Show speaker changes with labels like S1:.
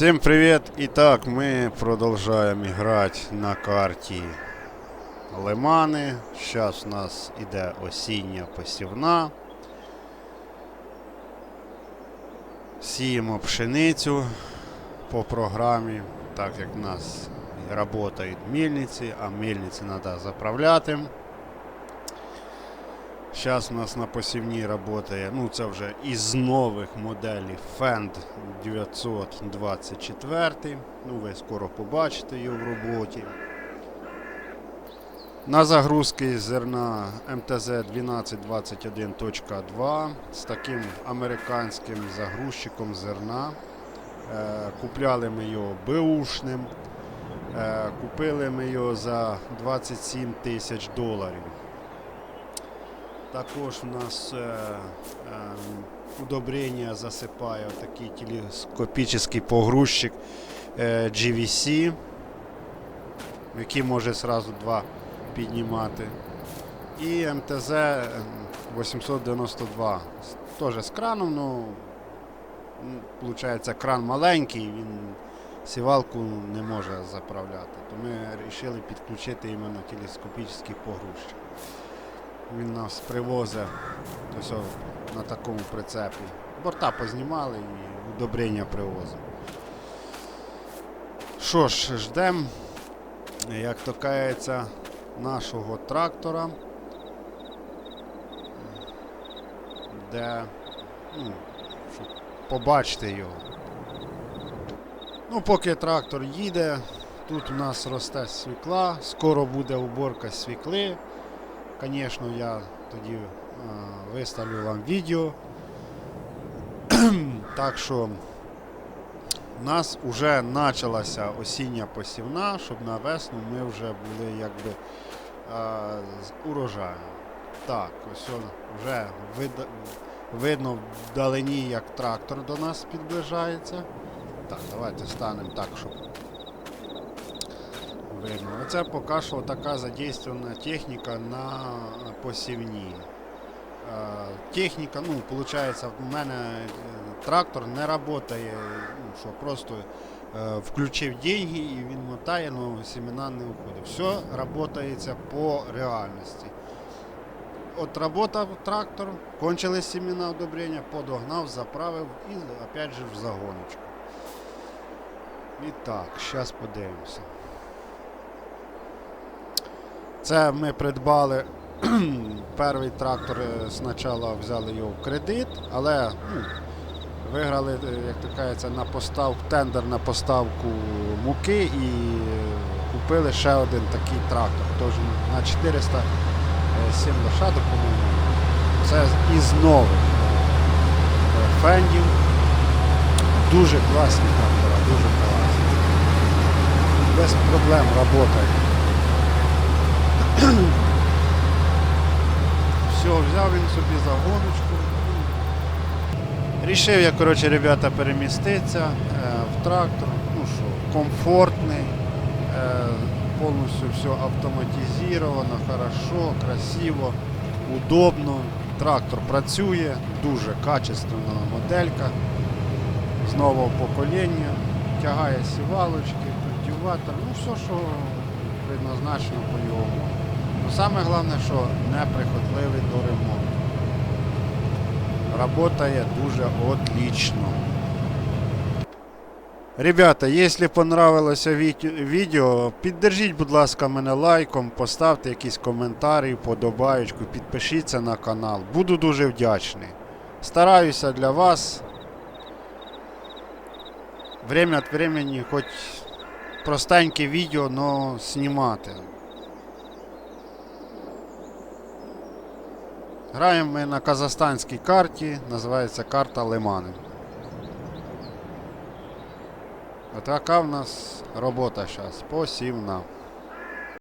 S1: Всем привет! Итак, мы продолжаем играть на карті Лимани. Сейчас у нас іде осіння посівна. Сіємо пшеницю по програмі, так як в нас працюють мельниці, а мельниці треба заправляти. Зараз у нас на посівній працює, ну це вже із нових моделей Fend 924. Ну, ви скоро побачите його в роботі. На загрузки зерна МТЗ 1221.2 з таким американським загрузчиком зерна. Е, Купляли ми його беушним. Е, Купили ми його за 27 тисяч доларів. Також у нас е, е, удобрення засипає такий телескопічний погрузчик е, GVC, який може зразу два піднімати. І МТЗ е, 892. Теж з краном, ну, виходить, кран маленький, він сівалку не може заправляти. То ми вирішили підключити іменно телескопічний погрузчик. Він нас привозить ось на такому прицепі. Борта познімали і удобрення привозимо. Що ж, ждемо, як то кається, нашого трактора, де ну, щоб побачити його. Ну, поки трактор їде, тут у нас росте свікла, скоро буде уборка свікли. Звісно, я тоді е, виставлю вам відео. так що у нас вже почалася осіння посівна, щоб на весну ми вже були якби е, з урожаєм. Так, ось вже вид- видно вдалині, як трактор до нас підближається. Так, давайте станемо так, щоб видно. Оце поки що така задействована техніка на посівні. Е, Техніка, ну, виходить, в мене е, трактор не працює, ну, що просто е, включив деньги і він мотає, але семена не уходить. Все працюється по реальності. От работав трактор, кончились семена удобрення, подогнав, заправив і опять же в загоночку. І так, зараз подивимося. Це ми придбали перший трактор е, спочатку взяли його в кредит, але ну, виграли, е, як то кажеться, на постав, тендер на поставку муки і е, купили ще один такий трактор. Тож на 407 лошадок, по-моєму. Це із нових фендів. Дуже класні трактора, дуже класні. Без проблем працює. Все, взяв він собі загоночку. Рішив я, коротше, ребята, переміститися е, в трактор. Ну що, комфортний, е, повністю все автоматизовано, хорошо, красиво, удобно. Трактор працює, дуже качественна моделька з нового покоління, тягає сівалочки, культиватор, ну все, що предназначено по його. Саме головне, що неприхотливий до ремонту. Работає дуже отлично. Ребята, якщо понравилося ві- відео, піддержіть, будь ласка, мене лайком, поставте якийсь коментарі, подобаєчку, підпишіться на канал. Буду дуже вдячний. Стараюся для вас. Время від времени хоч простеньке відео, но знімати. Граємо ми на казахстанській карті, називається карта Лимани. Отака в нас робота зараз, посівна.